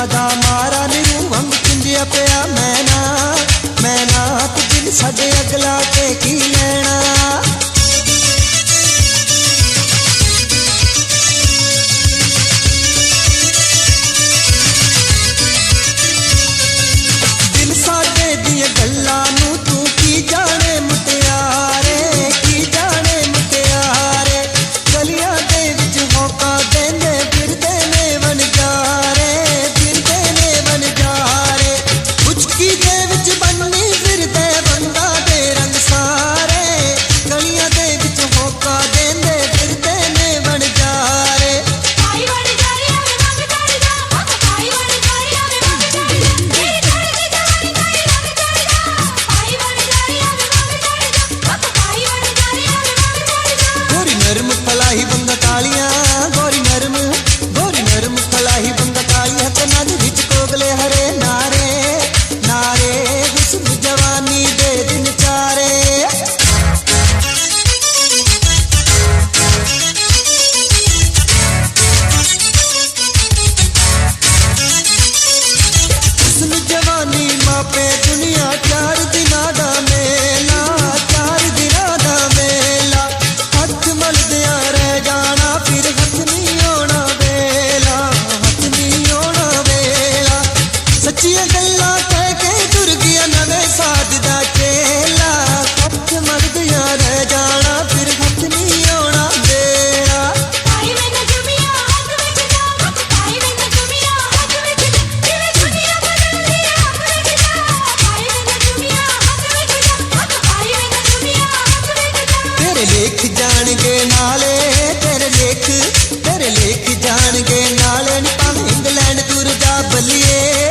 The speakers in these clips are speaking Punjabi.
वादा मारा निरू हम किंदिया पे पे दुनिया प्यार दे ਤੇਰੇ ਲੇਖ ਜਾਣਗੇ ਨਾਲੇ, ਤੇਰੇ ਲੇਖ ਤੇਰੇ ਲੇਖ ਜਾਣਗੇ ਨਾਲੇ। ਨੀ ਭਾਵੇਂ ਇੰਗਲੈਂਡ ਤੁਰ ਜਾ ਬੱਲੀਏ।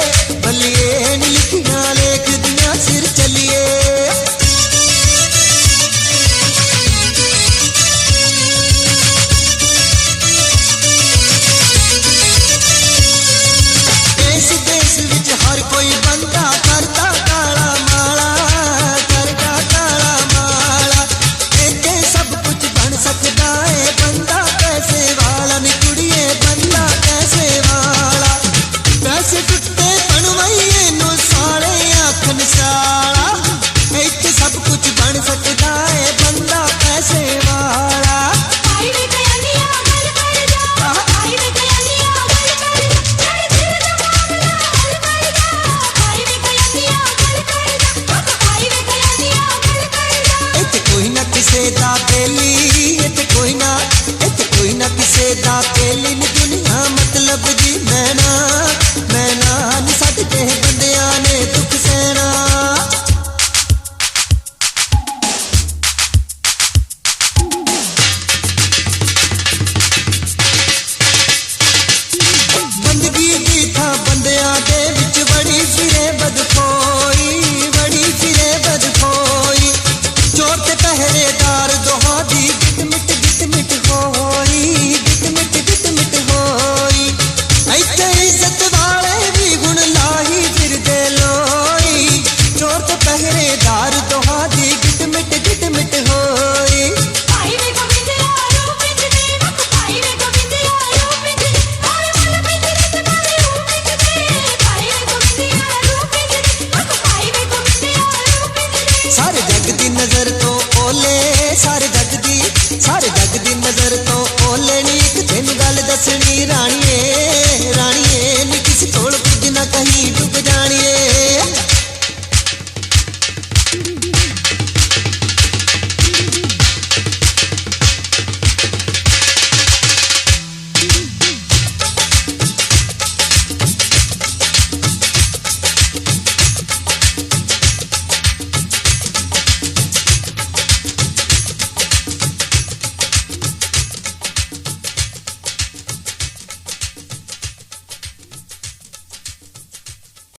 हर